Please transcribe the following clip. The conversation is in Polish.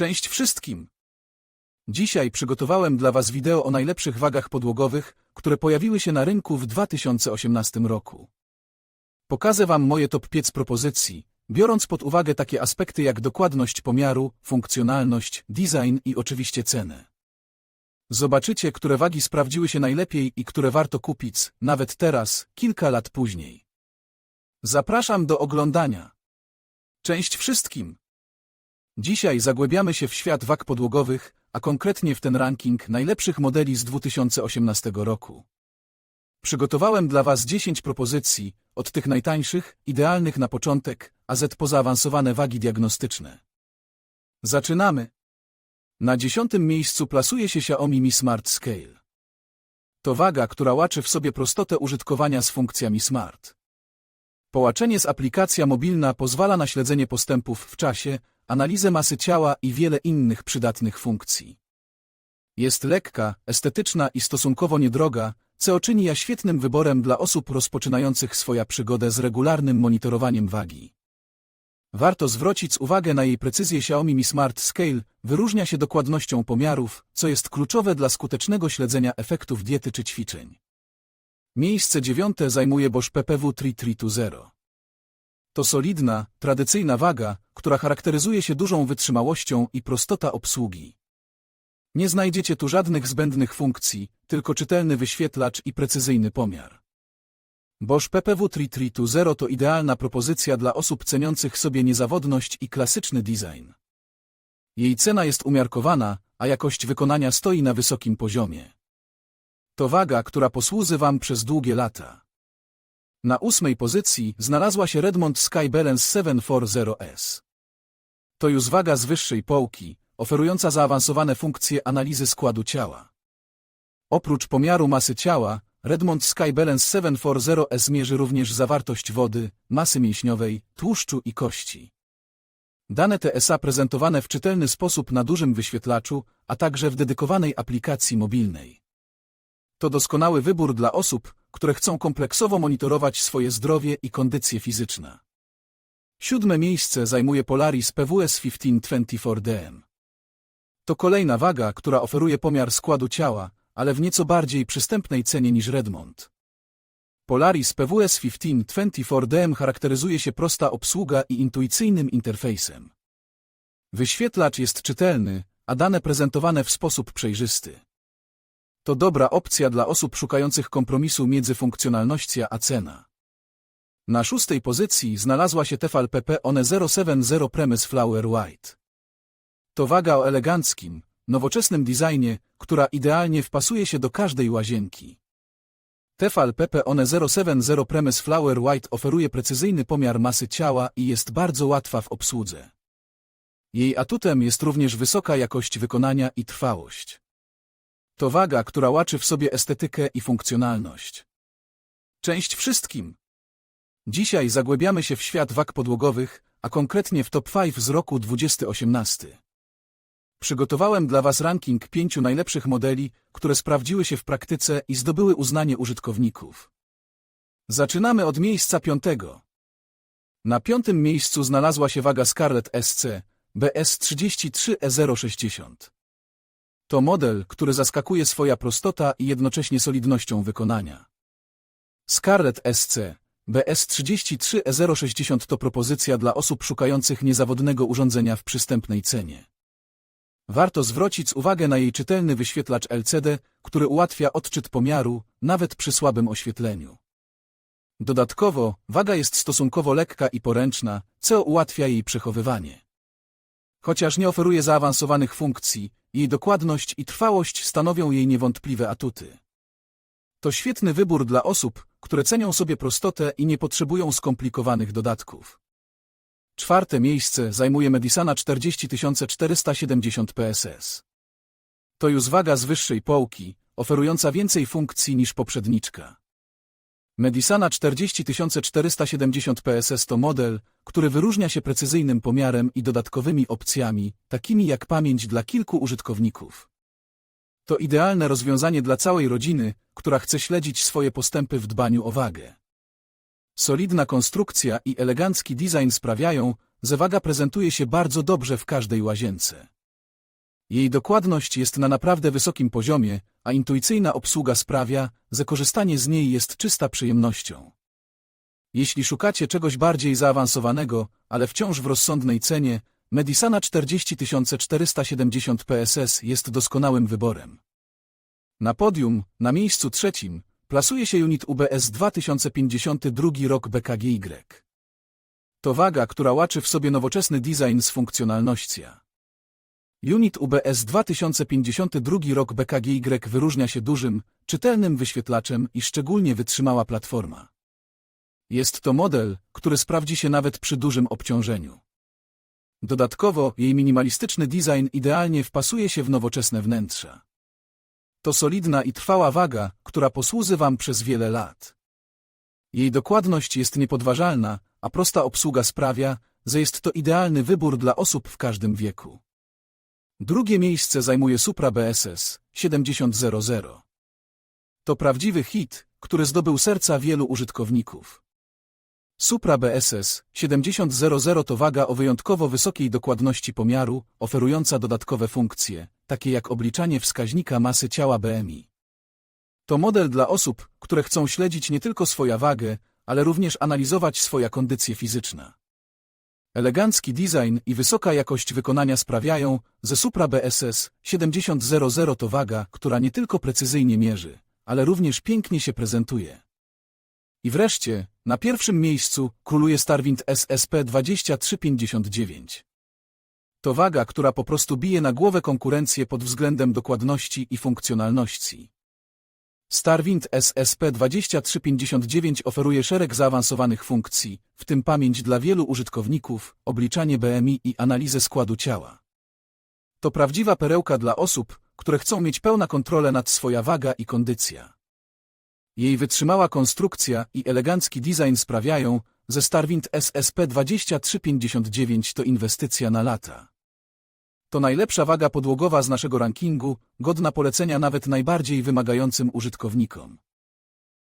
Cześć wszystkim! Dzisiaj przygotowałem dla Was wideo o najlepszych wagach podłogowych, które pojawiły się na rynku w 2018 roku. Pokażę Wam moje top 5 propozycji, biorąc pod uwagę takie aspekty jak dokładność pomiaru, funkcjonalność, design i oczywiście cenę. Zobaczycie, które wagi sprawdziły się najlepiej i które warto kupić, nawet teraz, kilka lat później. Zapraszam do oglądania. Cześć wszystkim! Dzisiaj zagłębiamy się w świat wag podłogowych, a konkretnie w ten ranking najlepszych modeli z 2018 roku. Przygotowałem dla Was 10 propozycji, od tych najtańszych, idealnych na początek, a z po zaawansowane wagi diagnostyczne. Zaczynamy! Na dziesiątym miejscu plasuje się Xiaomi Mi Smart Scale. To waga, która łaczy w sobie prostotę użytkowania z funkcjami Smart. Połaczenie z aplikacja mobilna pozwala na śledzenie postępów w czasie, analizę masy ciała i wiele innych przydatnych funkcji. Jest lekka, estetyczna i stosunkowo niedroga, co czyni ją świetnym wyborem dla osób rozpoczynających swoją przygodę z regularnym monitorowaniem wagi. Warto zwrócić uwagę na jej precyzję Xiaomi Mi Smart Scale, wyróżnia się dokładnością pomiarów, co jest kluczowe dla skutecznego śledzenia efektów diety czy ćwiczeń. Miejsce dziewiąte zajmuje Bosch PPW 3320. To solidna, tradycyjna waga, która charakteryzuje się dużą wytrzymałością i prostota obsługi. Nie znajdziecie tu żadnych zbędnych funkcji, tylko czytelny wyświetlacz i precyzyjny pomiar. Bosch PPW 3320 to idealna propozycja dla osób ceniących sobie niezawodność i klasyczny design. Jej cena jest umiarkowana, a jakość wykonania stoi na wysokim poziomie. To waga, która posłuży Wam przez długie lata. Na ósmej pozycji znalazła się Redmond Sky Balance 740S. To już waga z wyższej półki, oferująca zaawansowane funkcje analizy składu ciała. Oprócz pomiaru masy ciała, Redmond Sky Balance 740S mierzy również zawartość wody, masy mięśniowej, tłuszczu i kości. Dane TSA prezentowane w czytelny sposób na dużym wyświetlaczu, a także w dedykowanej aplikacji mobilnej. To doskonały wybór dla osób, które chcą kompleksowo monitorować swoje zdrowie i kondycję fizyczne. Siódme miejsce zajmuje Polaris PWS 1524DM. To kolejna waga, która oferuje pomiar składu ciała, ale w nieco bardziej przystępnej cenie niż Redmond. Polaris PWS 1524DM charakteryzuje się prosta obsługa i intuicyjnym interfejsem. Wyświetlacz jest czytelny, a dane prezentowane w sposób przejrzysty. To dobra opcja dla osób szukających kompromisu między funkcjonalnością a cena. Na szóstej pozycji znalazła się Tefal PP One 070 Premise Flower White. To waga o eleganckim, nowoczesnym designie, która idealnie wpasuje się do każdej łazienki. Tefal PP One 070 Premise Flower White oferuje precyzyjny pomiar masy ciała i jest bardzo łatwa w obsłudze. Jej atutem jest również wysoka jakość wykonania i trwałość. To waga, która łaczy w sobie estetykę i funkcjonalność. Cześć wszystkim! Dzisiaj zagłębiamy się w świat wag podłogowych, a konkretnie w top 5 z roku 2018. Przygotowałem dla Was ranking pięciu najlepszych modeli, które sprawdziły się w praktyce i zdobyły uznanie użytkowników. Zaczynamy od miejsca piątego. Na piątym miejscu znalazła się waga Scarlett SC BS33E060. To model, który zaskakuje swoja prostota i jednocześnie solidnością wykonania. Scarlett SC BS33E060 to propozycja dla osób szukających niezawodnego urządzenia w przystępnej cenie. Warto zwrócić uwagę na jej czytelny wyświetlacz LCD, który ułatwia odczyt pomiaru, nawet przy słabym oświetleniu. Dodatkowo, waga jest stosunkowo lekka i poręczna, co ułatwia jej przechowywanie. Chociaż nie oferuje zaawansowanych funkcji, jej dokładność i trwałość stanowią jej niewątpliwe atuty. To świetny wybór dla osób, które cenią sobie prostotę i nie potrzebują skomplikowanych dodatków. Czwarte miejsce zajmuje Medisana 40470 PSS. To już waga z wyższej półki, oferująca więcej funkcji niż poprzedniczka. Medisana 40470 PSS to model, który wyróżnia się precyzyjnym pomiarem i dodatkowymi opcjami, takimi jak pamięć dla kilku użytkowników. To idealne rozwiązanie dla całej rodziny, która chce śledzić swoje postępy w dbaniu o wagę. Solidna konstrukcja i elegancki design sprawiają, że waga prezentuje się bardzo dobrze w każdej łazience. Jej dokładność jest na naprawdę wysokim poziomie, a intuicyjna obsługa sprawia, że korzystanie z niej jest czysta przyjemnością. Jeśli szukacie czegoś bardziej zaawansowanego, ale wciąż w rozsądnej cenie, Medisana 40470 PSS jest doskonałym wyborem. Na podium, na miejscu trzecim, plasuje się unit UBS 2052 rok BKGY. To waga, która łaczy w sobie nowoczesny design z funkcjonalnością. Unit UBS 2052 rok BKGY wyróżnia się dużym, czytelnym wyświetlaczem i szczególnie wytrzymała platforma. Jest to model, który sprawdzi się nawet przy dużym obciążeniu. Dodatkowo jej minimalistyczny design idealnie wpasuje się w nowoczesne wnętrza. To solidna i trwała waga, która posłuży Wam przez wiele lat. Jej dokładność jest niepodważalna, a prosta obsługa sprawia, że jest to idealny wybór dla osób w każdym wieku. Drugie miejsce zajmuje Supra BSS 7000. To prawdziwy hit, który zdobył serca wielu użytkowników. Supra BSS 7000 to waga o wyjątkowo wysokiej dokładności pomiaru, oferująca dodatkowe funkcje, takie jak obliczanie wskaźnika masy ciała BMI. To model dla osób, które chcą śledzić nie tylko swoją wagę, ale również analizować swoja kondycję fizyczna. Elegancki design i wysoka jakość wykonania sprawiają, że Supra BSS 7000 to waga, która nie tylko precyzyjnie mierzy, ale również pięknie się prezentuje. I wreszcie, na pierwszym miejscu króluje Starwind SSP 2359. To waga, która po prostu bije na głowę konkurencję pod względem dokładności i funkcjonalności. Starwind SSP 2359 oferuje szereg zaawansowanych funkcji, w tym pamięć dla wielu użytkowników, obliczanie BMI i analizę składu ciała. To prawdziwa perełka dla osób, które chcą mieć pełna kontrolę nad swoja waga i kondycja. Jej wytrzymała konstrukcja i elegancki design sprawiają, że Starwind SSP 2359 to inwestycja na lata. To najlepsza waga podłogowa z naszego rankingu, godna polecenia nawet najbardziej wymagającym użytkownikom.